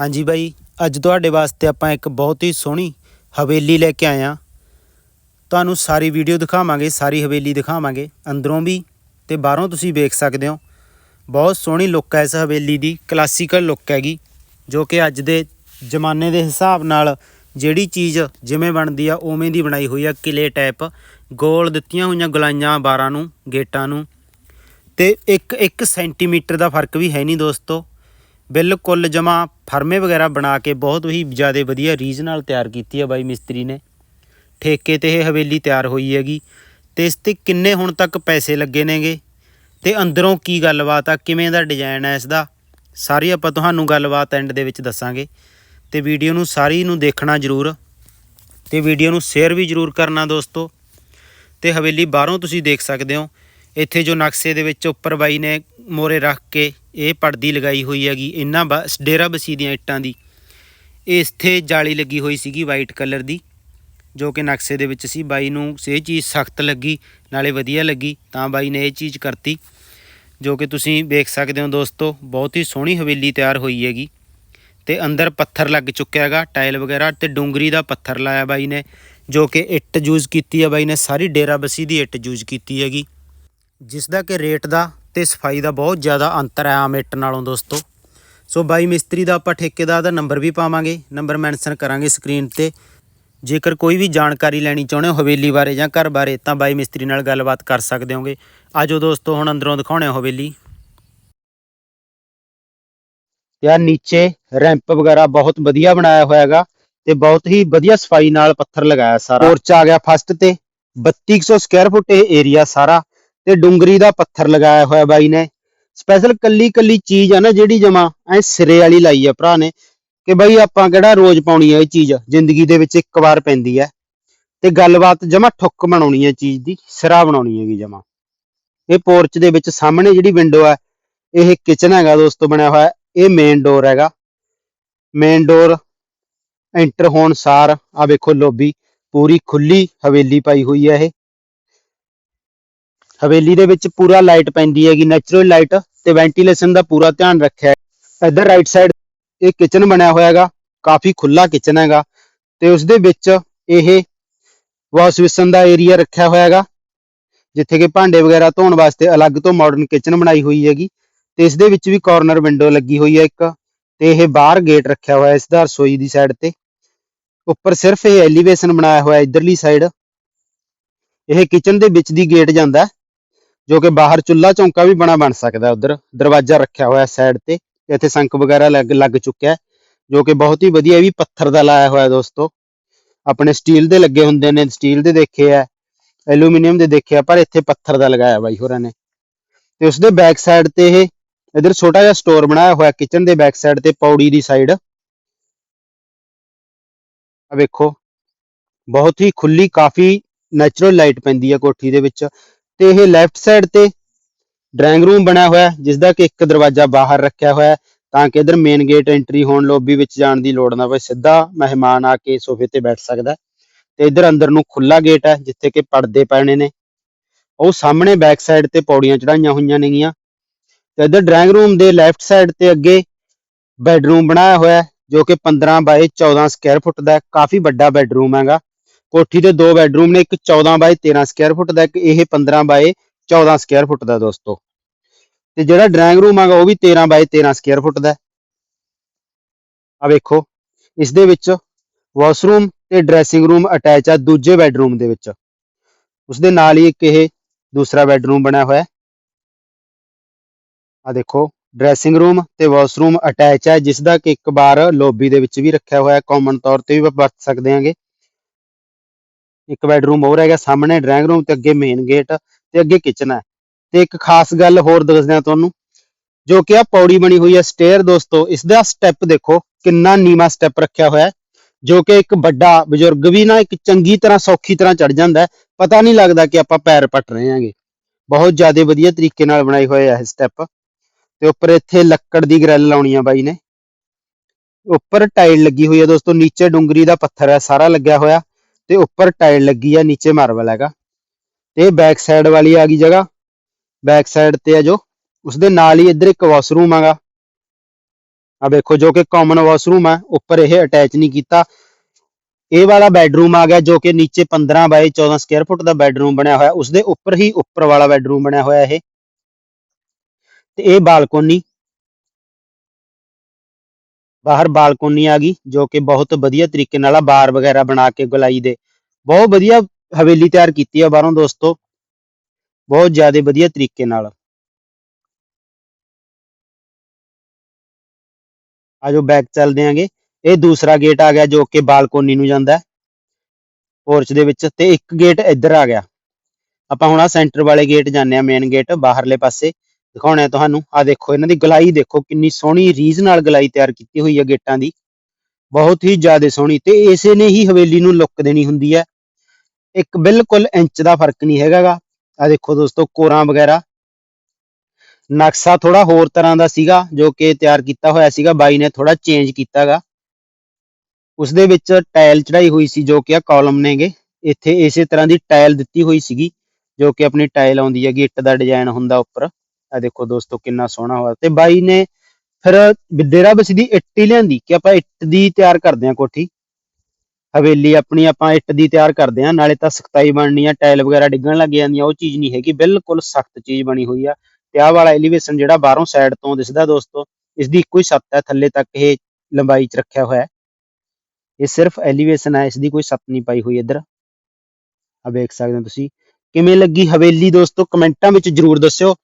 ਹਾਂਜੀ ਬਾਈ, ਅੱਜ ਤੁਹਾਡੇ ਵਾਸਤੇ ਆਪਾਂ ਇੱਕ ਬਹੁਤ ਹੀ ਸੋਹਣੀ ਹਵੇਲੀ ਲੈ ਕੇ ਆਏ ਹਾਂ। ਤੁਹਾਨੂੰ ਸਾਰੀ ਵੀਡੀਓ ਦਿਖਾਵਾਂਗੇ, ਸਾਰੀ ਹਵੇਲੀ ਦਿਖਾਵਾਂਗੇ। ਅੰਦਰੋਂ ਵੀ ਤੇ ਬਾਹਰੋਂ ਤੁਸੀਂ ਵੇਖ ਸਕਦੇ ਹੋ। ਬਹੁਤ ਸੋਹਣੀ ਲੁੱਕ ਹੈ ਇਸ ਹਵੇਲੀ ਦੀ, ਕਲਾਸੀਕਲ ਲੁੱਕ ਹੈਗੀ, ਜੋ ਕਿ ਅੱਜ ਦੇ ਜ਼ਮਾਨੇ ਦੇ ਹਿਸਾਬ ਨਾਲ ਜਿਹੜੀ ਚੀਜ਼ ਜਿਵੇਂ ਬਣਦੀ ਆ, ਉਵੇਂ ਦੀ ਬਣਾਈ ਹੋਈ ਆ, ਕਿਲੇ ਟਾਈਪ ਗੋਲ ਦਿੱਤੀਆਂ ਹੋਈਆਂ ਗੁਲਾਈਆਂ ਬਾਰਾਂ ਨੂੰ, ਗੇਟਾਂ ਨੂੰ। ਤੇ 1 1 ਸੈਂਟੀਮੀਟਰ ਦਾ ਫ਼ਰਕ ਵੀ ਹੈ ਨਹੀਂ ਦੋਸਤੋ। ਬਿਲਕੁਲ ਜਮਾ ਫਰਮੇ ਵਗੈਰਾ ਬਣਾ ਕੇ ਬਹੁਤ ਹੀ ਜ਼ਿਆਦਾ ਵਧੀਆ ਰੀਜ਼ ਨਾਲ ਤਿਆਰ ਕੀਤੀ ਹੈ ਬਾਈ ਮਿਸਤਰੀ ਨੇ। ਠੇਕੇ ਤੇ ਇਹ ਹਵੇਲੀ ਤਿਆਰ ਹੋਈ ਹੈਗੀ। ਤੇ ਇਸ ਤੇ ਕਿੰਨੇ ਹੁਣ ਤੱਕ ਪੈਸੇ ਲੱਗੇ ਨੇਗੇ? ਤੇ ਅੰਦਰੋਂ ਕੀ ਗੱਲਬਾਤ ਆ? ਕਿਵੇਂ ਦਾ ਡਿਜ਼ਾਈਨ ਹੈ ਇਸ ਦਾ ਸਾਰੀ ਆਪਾਂ ਤੁਹਾਨੂੰ ਗੱਲਬਾਤ ਐਂਡ ਦੇ ਵਿੱਚ ਦੱਸਾਂਗੇ। ਤੇ ਵੀਡੀਓ ਨੂੰ ਸਾਰੀ ਨੂੰ ਦੇਖਣਾ ਜ਼ਰੂਰ। ਤੇ ਵੀਡੀਓ ਨੂੰ ਸ਼ੇਅਰ ਵੀ ਜ਼ਰੂਰ ਕਰਨਾ ਦੋਸਤੋ। ਤੇ ਹਵੇਲੀ ਬਾਹਰੋਂ ਤੁਸੀਂ ਦੇਖ ਸਕਦੇ ਹੋ। ਇੱਥੇ ਜੋ ਨਕਸ਼ੇ ਦੇ ਵਿੱਚ ਉੱਪਰ ਬਾਈ ਨੇ ਮੋਰੇ ਰੱਖ ਕੇ ਇਹ ਪਰਦੀ ਲਗਾਈ ਹੋਈ ਹੈਗੀ, ਇਹਨਾਂ ਬ- ਡੇਰਾ ਬਸੀ ਦੀਆਂ ਇੱਟਾਂ ਦੀ। ਇੱਥੇ ਜਾਲੀ ਲੱਗੀ ਹੋਈ ਸੀਗੀ ਵਾਈਟ ਕਲਰ ਦੀ, ਜੋ ਕਿ ਨਕਸ਼ੇ ਦੇ ਵਿੱਚ ਸੀ। ਬਾਈ ਨੂੰ ਇਹ ਚੀਜ਼ ਸਖਤ ਲੱਗੀ, ਨਾਲੇ ਵਧੀਆ ਲੱਗੀ, ਤਾਂ ਬਾਈ ਨੇ ਇਹ ਚੀਜ਼ ਕਰਤੀ, ਜੋ ਕਿ ਤੁਸੀਂ ਵੇਖ ਸਕਦੇ ਹੋ ਦੋਸਤੋ, ਬਹੁਤ ਹੀ ਸੋਹਣੀ ਹਵੇਲੀ ਤਿਆਰ ਹੋਈ ਹੈਗੀ। ਤੇ ਅੰਦਰ ਪੱਥਰ ਲੱਗ ਚੁੱਕਿਆ ਹੈਗਾ, ਟਾਇਲ ਵਗੈਰਾ ਤੇ ਡੂੰਗਰੀ ਦਾ ਪੱਥਰ ਲਾਇਆ ਬਾਈ ਨੇ, ਜੋ ਕਿ ਇੱਟ ਯੂਜ਼ ਕੀਤੀ ਹੈ ਬਾਈ ਨੇ, ਸਾਰੀ ਡੇਰਾ ਬਸੀ ਦੀ ਇੱਟ ਯੂਜ਼ ਕੀਤੀ ਹੈਗੀ। ਜਿਸ ਦਾ ਕਿ ਰੇਟ ਦਾ ਤੇ ਸਫ਼ਾਈ ਦਾ ਬਹੁਤ ਜ਼ਿਆਦਾ ਅੰਤਰ ਹੈ ਆਮ ਇੱਟ ਨਾਲੋਂ ਦੋਸਤੋ। ਸੋ ਬਾਈ ਮਿਸਤਰੀ ਦਾ ਆਪਾਂ ਠੇਕੇਦਾਰ ਦਾ ਨੰਬਰ ਵੀ ਪਾਵਾਂਗੇ, ਨੰਬਰ ਮੈਂਸ਼ਨ ਕਰਾਂਗੇ ਸਕਰੀਨ ਤੇ। ਜੇਕਰ ਕੋਈ ਵੀ ਜਾਣਕਾਰੀ ਲੈਣੀ ਚਾਹੁੰਦੇ ਹੋ ਹਵੇਲੀ ਬਾਰੇ ਜਾਂ ਘਰ ਬਾਰੇ, ਤਾਂ ਬਾਈ ਮਿਸਤਰੀ ਨਾਲ ਗੱਲਬਾਤ ਕਰ ਸਕਦੇ ਹੋਗੇ। ਆਜੋ ਦੋਸਤੋ, ਹੁਣ ਅੰਦਰੋਂ ਦਿਖਾਉਣੇ ਆ ਹਵੇਲੀ। ਯਾਰ ਨੀਚੇ ਰੈਂਪ ਵਗੈਰਾ ਬਹੁਤ ਵਧੀਆ ਬਣਾਇਆ ਹੋਇਆ ਹੈਗਾ ਤੇ ਬਹੁਤ ਹੀ ਵਧੀਆ ਸਫ਼ਾਈ ਨਾਲ ਪੱਥਰ ਲਗਾਇਆ ਸਾਰਾ। ਪੋਰਚ ਆ ਗਿਆ ਫਸਟ ਤੇ। 3200 ਸਕੁਅਰ ਫੁੱਟ ਇਹ ਏਰੀਆ ਸਾਰਾ। ਤੇ ਡੁੰਗਰੀ ਦਾ ਪੱਥਰ ਲਗਾਇਆ ਹੋਇਆ ਬਾਈ ਨੇ। ਸਪੈਸ਼ਲ ਕੱਲੀ ਕੱਲੀ ਚੀਜ਼ ਆ ਨਾ ਜਿਹੜੀ ਜਮਾ ਐ ਸਿਰੇ ਵਾਲੀ ਲਾਈ ਆ ਭਰਾ ਨੇ ਕਿ ਬਈ ਆਪਾਂ ਕਿਹੜਾ ਰੋਜ਼ ਪਾਉਣੀ ਆ ਇਹ ਚੀਜ਼, ਜ਼ਿੰਦਗੀ ਦੇ ਵਿੱਚ ਇੱਕ ਵਾਰ ਪੈਂਦੀ ਹੈ ਤੇ ਗੱਲਬਾਤ ਜਮਾ ਠੁੱਕ ਬਣਾਉਣੀ ਹੈ ਚੀਜ਼ ਦੀ, ਸਿਰਾ ਬਣਾਉਣੀ ਹੈਗੀ ਜਮਾ। ਇਹ ਪੋਰਚ ਦੇ ਵਿੱਚ ਸਾਹਮਣੇ ਜਿਹੜੀ ਵਿੰਡੋ ਹੈ ਇਹ ਕਿਚਨ ਹੈਗਾ ਦੋਸਤੋ ਬਣਿਆ ਹੋਇਆ, ਇਹ ਮੇਨ ਡੋਰ ਹੈਗਾ। ਮੇਨ ਡੋਰ ਐਂਟਰ ਹੋਣ ਸਾਰ ਆ ਵੇਖੋ ਲੋਬੀ ਪੂਰੀ ਖੁੱਲੀ ਹਵੇਲੀ ਪਾਈ ਹੋਈ ਹੈ ਇਹ। ਹਵੇਲੀ ਦੇ ਵਿੱਚ ਪੂਰਾ ਲਾਈਟ ਪੈਂਦੀ ਹੈਗੀ ਨੈਚੁਰਲ ਲਾਈਟ ਤੇ ਵੈਂਟੀਲੇਸ਼ਨ ਦਾ ਪੂਰਾ ਧਿਆਨ ਰੱਖਿਆ ਹੈ। ਇੱਧਰ ਰਾਈਟ ਸਾਈਡ ਇਹ ਕਿਚਨ ਬਣਿਆ ਹੋਇਆ ਹੈਗਾ ਕਾਫੀ ਖੁੱਲਾ ਕਿਚਨ ਹੈਗਾ ਤੇ ਉਸ ਦੇ ਵਿੱਚ ਇਹ ਵਾਸ਼ ਬੇਸਨ ਦਾ ਏਰੀਆ ਰੱਖਿਆ ਹੋਇਆ ਹੈਗਾ ਜਿੱਥੇ ਕਿ ਭਾਂਡੇ ਵਗੈਰਾ ਧੋਣ ਵਾਸਤੇ ਅਲੱਗ ਤੋਂ ਮਾਡਰਨ ਕਿਚਨ ਬਣਾਈ ਹੋਈ ਹੈਗੀ ਤੇ ਇਸ ਦੇ ਵਿੱਚ ਵੀ ਕਾਰਨਰ ਵਿੰਡੋ ਲੱਗੀ ਹੋਈ ਹੈ ਇੱਕ ਤੇ ਇਹ ਬਾਹਰ ਗੇਟ ਰੱਖਿਆ ਹੋਇਆ ਇਸ ਦਾ ਰਸੋਈ ਦੀ ਸਾਈਡ ਤੇ। ਉੱਪਰ ਸਿਰਫ ਇਹ ਐਲੀਵੇਸ਼ਨ ਬਣਾਇਆ ਹੋਇਆ ਇਧਰਲੀ ਸਾਈਡ ਇਹ ਕਿਚਨ ਦੇ ਵਿੱਚ ਦੀ ਗੇਟ ਜਾਂਦਾ ਹੈ, ਜੋ ਕਿ ਬਾਹਰ ਚੁੱਲਾ ਚੌਂਕਾ ਵੀ ਬਣਾ ਬਣ ਸਕਦਾ ਉਧਰ। ਦਰਵਾਜ਼ਾ ਰੱਖਿਆ ਹੋਇਆ ਸਾਈਡ ਤੇ, ਇੱਥੇ ਸੰਕ ਵਗੈਰਾ ਲੱਗ ਲੱਗ ਚੁੱਕਿਆ ਜੋ ਕਿ ਬਹੁਤ ਹੀ ਵਧੀਆ ਵੀ ਪੱਥਰ ਦਾ ਲਾਇਆ ਹੋਇਆ ਦੋਸਤੋ। ਆਪਣੇ ਸਟੀਲ ਦੇ ਲੱਗੇ ਹੁੰਦੇ ਨੇ ਸਟੀਲ ਦੇ ਦੇਖੇ ਆ ਐਲੂਮੀਨੀਅਮ ਦੇ ਦੇਖੇ ਆ, ਪਰ ਇੱਥੇ ਪੱਥਰ ਦਾ ਲਗਾਇਆ ਬਾਈ ਹੋਰਾਂ ਨੇ। ਤੇ ਉਸ ਦੇ ਬੈਕ ਸਾਈਡ ਤੇ ਇਹ, ਇਧਰ ਛੋਟਾ ਜਿਹਾ ਸਟੋਰ ਬਣਾਇਆ ਹੋਇਆ ਕਿਚਨ ਦੇ ਬੈਕ ਸਾਈਡ ਤੇ, ਪੌੜੀ ਦੀ ਸਾਈਡ ਆ ਵੇਖੋ, ਬਹੁਤ ਹੀ ਖੁੱਲੀ ਕਾਫੀ ਨੈਚੁਰਲ ਲਾਈਟ ਪੈਂਦੀ ਹੈ ਕੋਠੀ ਦੇ ਵਿੱਚ। ਤੇ ਇਹ ਲੈਫਟ ਸਾਈਡ ਤੇ ਡਰਾਇੰਗ ਰੂਮ ਬਣਿਆ ਹੋਇਆ ਹੈ, ਜਿਸ ਦਾ ਕਿ ਇੱਕ ਦਰਵਾਜ਼ਾ ਬਾਹਰ ਰੱਖਿਆ ਹੋਇਆ ਤਾਂ ਕਿ ਇਧਰ ਮੇਨ ਗੇਟ ਐਂਟਰੀ ਹੋਣ ਲੌਬੀ ਵਿੱਚ ਜਾਣ ਦੀ ਲੋੜ ਨਾ ਪਵੇ ਸਿੱਧਾ ਮਹਿਮਾਨ ਆ ਕੇ ਸੋਫੇ ਤੇ ਬੈਠ ਸਕਦਾ ਤੇ ਇਧਰ ਅੰਦਰ ਨੂੰ ਖੁੱਲਾ ਗੇਟ ਹੈ ਜਿੱਥੇ ਕਿ ਪਰਦੇ ਪੈਣੇ ਨੇ। ਉਹ ਸਾਹਮਣੇ ਬੈਕ ਸਾਈਡ ਤੇ ਪੌੜੀਆਂ ਚੜਾਈਆਂ ਹੋਈਆਂ ਨੇਗੀਆਂ। ਤੇ ਇਧਰ ਡਰਾਇੰਗ ਰੂਮ ਦੇ ਲੈਫਟ ਸਾਈਡ ਤੇ ਅੱਗੇ ਬੈੱਡਰੂਮ ਬਣਾਇਆ ਹੋਇਆ ਜੋ ਕਿ 15 ਬਾਏ 14 ਸਕੁਅਰ ਫੁੱਟ ਦਾ ਕਾਫੀ ਵੱਡਾ ਬੈੱਡਰੂਮ ਹੈਗਾ। ਕੋਠੀ ਦੇ ਦੋ ਬੈੱਡਰੂਮ ਨੇ, ਇੱਕ 14 ਬਾਈ 13 ਸਕੁਅਰ ਫੁੱਟ ਦਾ, ਇੱਕ ਇਹ 15 ਬਾਈ 14 ਸਕੁਅਰ ਫੁੱਟ ਦਾ ਦੋਸਤੋ। ਤੇ ਜਿਹੜਾ ਡਰਾਇੰਗ ਰੂਮ ਹੈਗਾ, ਉਹ ਵੀ 13 ਬਾਈ 13 ਸਕੁਅਰ ਫੁੱਟ ਦਾ ਆ ਵੇਖੋ, ਇਸ ਦੇ ਵਿੱਚ ਵਾਸ਼ਰੂਮ ਤੇ ਡਰੈਸਿੰਗ ਰੂਮ ਅਟੈਚ ਆ ਦੂਜੇ ਬੈੱਡਰੂਮ ਦੇ ਵਿੱਚ। ਉਸ ਦੇ ਨਾਲ ਹੀ ਇੱਕ ਇਹ ਦੂਸਰਾ ਬੈੱਡਰੂਮ ਬਣਿਆ ਹੋਇਆ ਆ ਦੇਖੋ ਡਰੈਸਿੰਗ ਰੂਮ ਤੇ ਵਾਸ਼ਰੂਮ ਅਟੈਚ ਹੈ ਜਿਸ ਦਾ ਕਿ ਇੱਕ ਬਾਰ ਲੌਬੀ ਦੇ ਵਿੱਚ ਵੀ ਰੱਖਿਆ ਹੋਇਆ ਹੈ। ਕਾਮਨ ਤੌਰ ਤੇ ਵੀ ਵਰਤ ਸਕਦੇ ਹਾਂਗੇ। ਇੱਕ ਬੈਡਰੂਮ ਹੋਰ ਹੈਗਾ ਸਾਹਮਣੇ ਡਰਾਇੰਗ ਰੂਮ ਤੇ ਅੱਗੇ ਮੇਨ ਗੇਟ ਤੇ ਅੱਗੇ ਕਿਚਨ ਹੈ। ਤੇ ਇੱਕ ਖਾਸ ਗੱਲ ਹੋਰ ਦੱਸਦਿਆਂ ਤੁਹਾਨੂੰ, ਜੋ ਕਿ ਆ ਪੌੜੀ ਬਣੀ ਹੋਈ ਹੈ ਸਟੇਅਰ ਦੋਸਤੋ, ਇਸ ਦਾ ਸਟੈਪ ਦੇਖੋ, ਕਿੰਨਾ ਨੀਵਾ ਸਟੈਪ ਰੱਖਿਆ ਹੋਇਆ ਹੈ। ਜੋ ਕਿ ਇੱਕ ਵੱਡਾ ਬਜ਼ੁਰਗ ਵੀ ਨਾ ਇੱਕ ਚੰਗੀ ਤਰ੍ਹਾਂ ਸੌਖੀ ਤਰ੍ਹਾਂ ਚੜ ਜਾਂਦਾ ਹੈ। ਪਤਾ ਨਹੀਂ ਲੱਗਦਾ ਕਿ ਆਪਾਂ ਪੈਰ ਪੱਟ ਰਹੇ ਹਾਂਗੇ। ਬਹੁਤ ਜ਼ਿਆਦਾ ਵਧੀਆ ਤਰੀਕੇ ਨਾਲ ਬਣਾਏ ਹੋਏ ਆ ਇਹ ਸਟੈਪ ਤੇ ਉੱਪਰ ਇੱਥੇ ਲੱਕੜ ਦੀ ਗ੍ਰਿਲ ਲਾਉਣੀ ਆ ਬਾਈ ਨੇ। ਉੱਪਰ ਟਾਈਲ ਲੱਗੀ ਹੋਈ ਹੈ ਦੋਸਤੋ, ਨੀਚੇ ਡੁੰਗਰੀ ਦਾ ਪੱਥਰ ਹੈ, ਸਾਰਾ ਲੱਗਿਆ ਹੋਇਆ। ਤੇ ਉੱਪਰ ਟਾਈਲ ਲੱਗੀ ਆ ਨੀਚੇ ਮਾਰਬਲ ਹੈਗਾ। ਤੇ ਬੈਕ ਸਾਈਡ ਵਾਲੀ ਆ ਗਈ ਜਗ੍ਹਾ। ਬੈਕ ਸਾਈਡ ਤੇ ਆ ਜੋ। ਉਸ ਦੇ ਨਾਲ ਹੀ ਇੱਧਰ ਇੱਕ ਵਾਸ਼ਰੂਮ ਹੈਗਾ। ਆ ਵੇਖੋ ਜੋ ਕਿ ਕਾਮਨ ਵਾਸ਼ਰੂਮ ਹੈ ਉੱਪਰ ਇਹ ਅਟੈਚ ਨਹੀਂ ਕੀਤਾ। ਇਹ ਵਾਲਾ ਬੈਡਰੂਮ ਆ ਗਿਆ ਜੋ ਕਿ ਨੀਚੇ 15 ਬਾਈ 14 ਸਕੁਅਰ ਫੁੱਟ ਦਾ ਬੈਡਰੂਮ ਬਣਿਆ ਹੋਇਆ। ਉਸਦੇ ਉੱਪਰ ਹੀ ਉੱਪਰ ਵਾਲਾ ਬੈਡਰੂਮ ਬਣਿਆ ਹੋਇਆ ਇਹ। ਤੇ ਇਹ ਬਾਲਕੋਨੀ। ਬਾਹਰ ਬਾਲਕੋਨੀ ਆ ਗਈ, ਜੋ ਕਿ ਬਹੁਤ ਵਧੀਆ ਤਰੀਕੇ ਨਾਲ ਆ ਬਾਰ ਵਗੈਰਾ ਬਣਾ ਕੇ ਗੁਲਾਈ ਦੇ। ਬਹੁਤ ਵਧੀਆ ਹਵੇਲੀ ਤਿਆਰ ਕੀਤੀ ਆ ਬਾਹਰੋਂ ਦੋਸਤੋ। ਬਹੁਤ ਜ਼ਿਆਦਾ ਵਧੀਆ ਤਰੀਕੇ ਨਾਲ। ਆਜੋ ਬੈਕ ਚੱਲਦੇ ਆਂਗੇ। ਇਹ ਦੂਸਰਾ ਗੇਟ ਆ ਗਿਆ ਜੋ ਕਿ ਬਾਲਕੋਨੀ ਨੂੰ ਜਾਂਦਾ ਹੈ। ਪੋਰਚ ਦੇ ਵਿੱਚ ਤੇ ਇੱਕ ਗੇਟ ਇੱਧਰ ਆ ਗਿਆ। ਆਪਾਂ ਹੁਣ ਆ ਸੈਂਟਰ ਵਾਲੇ ਗੇਟ ਜਾਂਦੇ ਆ ਮੇਨ ਗੇਟ ਬਾਹਰਲੇ ਪਾਸੇ। ਦਿਖਾਉਣਾ ਆ ਤੁਹਾਨੂੰ। ਆ ਦੇਖੋ, ਇਹਨਾਂ ਦੀ ਗਲਾਈ ਦੇਖੋ, ਕਿੰਨੀ ਸੋਹਣੀ ਰੀਜ਼ ਨਾਲ ਗਲਾਈ ਤਿਆਰ ਕੀਤੀ ਹੋਈ ਹੈ ਗੇਟਾਂ ਦੀ। ਬਹੁਤ ਹੀ ਜ਼ਿਆਦਾ ਸੋਹਣੀ ਤੇ ਇਸੇ ਨੇ ਹੀ ਹਵੇਲੀ ਨੂੰ ਲੁੱਕ ਦੇਣੀ ਹੁੰਦੀ ਹੈ। ਇੱਕ ਬਿਲਕੁਲ ਇੰਚ ਦਾ ਫ਼ਰਕ ਨਹੀਂ ਹੈਗਾਗਾ। ਆ ਦੇਖੋ ਦੋਸਤੋ, ਕੋਰਾਂ ਵਗੈਰਾ। ਨਕਸ਼ਾ ਥੋੜਾ ਹੋਰ ਤਰ੍ਹਾਂ ਦਾ ਸੀਗਾ, ਜੋ ਕਿ ਤਿਆਰ ਕੀਤਾ ਹੋਇਆ ਸੀਗਾ। ਬਾਈ ਨੇ ਥੋੜਾ ਚੇਂਜ ਕੀਤਾਗਾ। ਉਸ ਦੇ ਵਿੱਚ ਟਾਇਲ ਚੜਾਈ ਹੋਈ ਸੀ, ਜੋ ਕਿ ਆ ਕਾਲਮ ਨੇਗੇ। ਇੱਥੇ ਇਸੇ ਤਰ੍ਹਾਂ ਦੀ ਟਾਇਲ ਦਿੱਤੀ ਹੋਈ ਸੀਗੀ, ਜੋ ਕਿ ਆਪਣੀ ਟਾਇਲ ਆਉਂਦੀ ਹੈ ਇੱਟ ਦਾ ਡਿਜ਼ਾਈਨ ਹੁੰਦਾ ਉੱਪਰ। ਆ ਦੇਖੋ ਦੋਸਤੋ ਕਿੰਨਾ ਸੋਹਣਾ ਹੋਇਆ। ਤੇ ਬਾਈ ਨੇ ਫਿਰ ਡੇਰਾ ਬਸੀ ਦੀ ਇੱਟ ਹੀ ਲਿਆਂਦੀ ਕਿ ਆਪਾਂ ਇੱਟ ਦੀ ਤਿਆਰ ਕਰਦੇ ਹਾਂ ਕੋਠੀ। ਹਵੇਲੀ ਆਪਣੀ ਆਪਾਂ ਇੱਟ ਦੀ ਤਿਆਰ ਕਰਦੇ ਹਾਂ, ਨਾਲੇ ਤਾਂ ਸਖਤਾਈ ਬਣਨੀ ਆ, ਟਾਇਲ ਵਗੈਰਾ ਡਿੱਗਣ ਲੱਗ ਜਾਂਦੀਆਂ, ਉਹ ਚੀਜ਼ ਨਹੀਂ ਹੈਗੀ, ਬਿਲਕੁਲ ਸਖਤ ਚੀਜ਼ ਬਣੀ ਹੋਈ ਆ। ਤੇ ਆਹ ਵਾਲਾ ਐਲੀਵੇਸ਼ਨ ਜਿਹੜਾ ਬਾਹਰੋਂ ਸਾਈਡ ਤੋਂ ਦਿਸਦਾ ਦੋਸਤੋ ਇਸ ਦੀ ਇੱਕੋ ਹੀ ਸੱਤ ਹੈ, ਥੱਲੇ ਤੱਕ ਇਹ ਲੰਬਾਈ 'ਚ ਰੱਖਿਆ ਹੋਇਆ ਹੈ। ਇਹ ਸਿਰਫ ਐਲੀਵੇਸ਼ਨ ਹੈ ਇਸ ਦੀ ਕੋਈ ਸੱਤ ਨਹੀਂ ਪਾਈ ਹੋਈ ਇੱਧਰ। ਆ ਵੇਖ ਸਕਦੇ ਹੋ ਤੁਸੀਂ। ਕਿਵੇਂ ਲੱਗੀ ਹਵੇਲੀ ਦੋਸਤੋ, ਕਮੈਂਟਾਂ ਵਿੱਚ ਜਰੂਰ ਦੱਸਿਓ।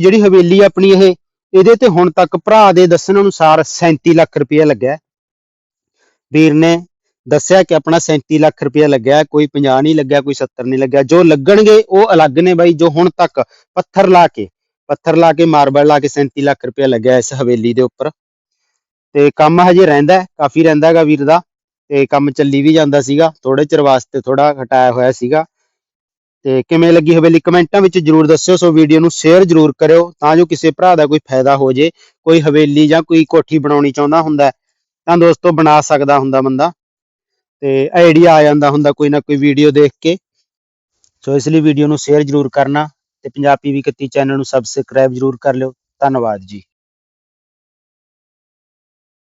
ਜਿਹੜੀ ਹਵੇਲੀ ਆਪਣੀ ਇਹ, ਇਹਦੇ ਤੇ ਹੁਣ ਤੱਕ ਭਰਾ ਦੇ ਦੱਸਣ ਅਨੁਸਾਰ 37 ਲੱਖ ਰੁਪਏ ਲੱਗਿਆ। ਵੀਰ ਨੇ ਦੱਸਿਆ ਕਿ ਆਪਣਾ 37 ਲੱਖ ਰੁਪਏ ਲੱਗਿਆ, ਕੋਈ 50 ਨਹੀਂ ਲੱਗਿਆ, ਕੋਈ 70 ਨਹੀਂ ਲੱਗਿਆ। ਜੋ ਲੱਗਣਗੇ ਉਹ ਅਲੱਗ ਨੇ ਬਾਈ, ਜੋ ਹੁਣ ਤੱਕ ਪੱਥਰ ਲਾ ਕੇ, ਪੱਥਰ ਲਾ ਕੇ, ਮਾਰਬਲ ਲਾ ਕੇ 37 ਲੱਖ ਰੁਪਏ ਲੱਗਿਆ ਇਸ ਹਵੇਲੀ ਦੇ ਉੱਪਰ। ਤੇ ਕੰਮ ਹਜੇ ਰਹਿੰਦਾ ਕਾਫੀ ਰਹਿੰਦਾ ਹੈਗਾ ਵੀਰ ਦਾ। ਤੇ ਕੰਮ ਚੱਲੀ ਵੀ ਜਾਂਦਾ ਸੀਗਾ ਥੋੜੇ ਚਿਰ ਵਾਸਤੇ ਥੋੜਾ ਹਟਾਇਆ ਹੋਇਆ ਸੀਗਾ। ਤੇ ਕਿਵੇਂ ਲੱਗੀ ਹਵੇਲੀ ਕਮੈਂਟਾਂ ਵਿੱਚ ਜਰੂਰ ਦੱਸਿਓ, ਸੋ ਵੀਡੀਓ ਨੂੰ ਸ਼ੇਅਰ ਜਰੂਰ ਕਰਿਓ ਤਾਂ ਜੋ ਕਿਸੇ ਭਰਾ ਦਾ ਕੋਈ ਫਾਇਦਾ ਹੋ ਜੇ, ਕੋਈ ਹਵੇਲੀ ਜਾਂ ਕੋਈ ਕੋਠੀ ਬਣਾਉਣੀ ਚਾਹੁੰਦਾ ਹੁੰਦਾ ਤਾਂ ਦੋਸਤੋ ਬਣਾ ਸਕਦਾ ਹੁੰਦਾ ਬੰਦਾ ਤੇ ਆਈਡੀਆ ਆ ਜਾਂਦਾ ਹੁੰਦਾ ਕੋਈ ਨਾ ਕੋਈ ਵੀਡੀਓ ਦੇਖ ਕੇ। ਸੋ ਇਸ ਲਈ ਵੀਡੀਓ ਨੂੰ ਸ਼ੇਅਰ ਜਰੂਰ ਕਰਨਾ ਤੇ ਪੰਜਾਬੀ ਵੀ 31 ਚੈਨਲ ਨੂੰ ਸਬਸਕ੍ਰਾਈਬ ਜਰੂਰ ਕਰ ਲਿਓ। ਧੰਨਵਾਦ ਜੀ।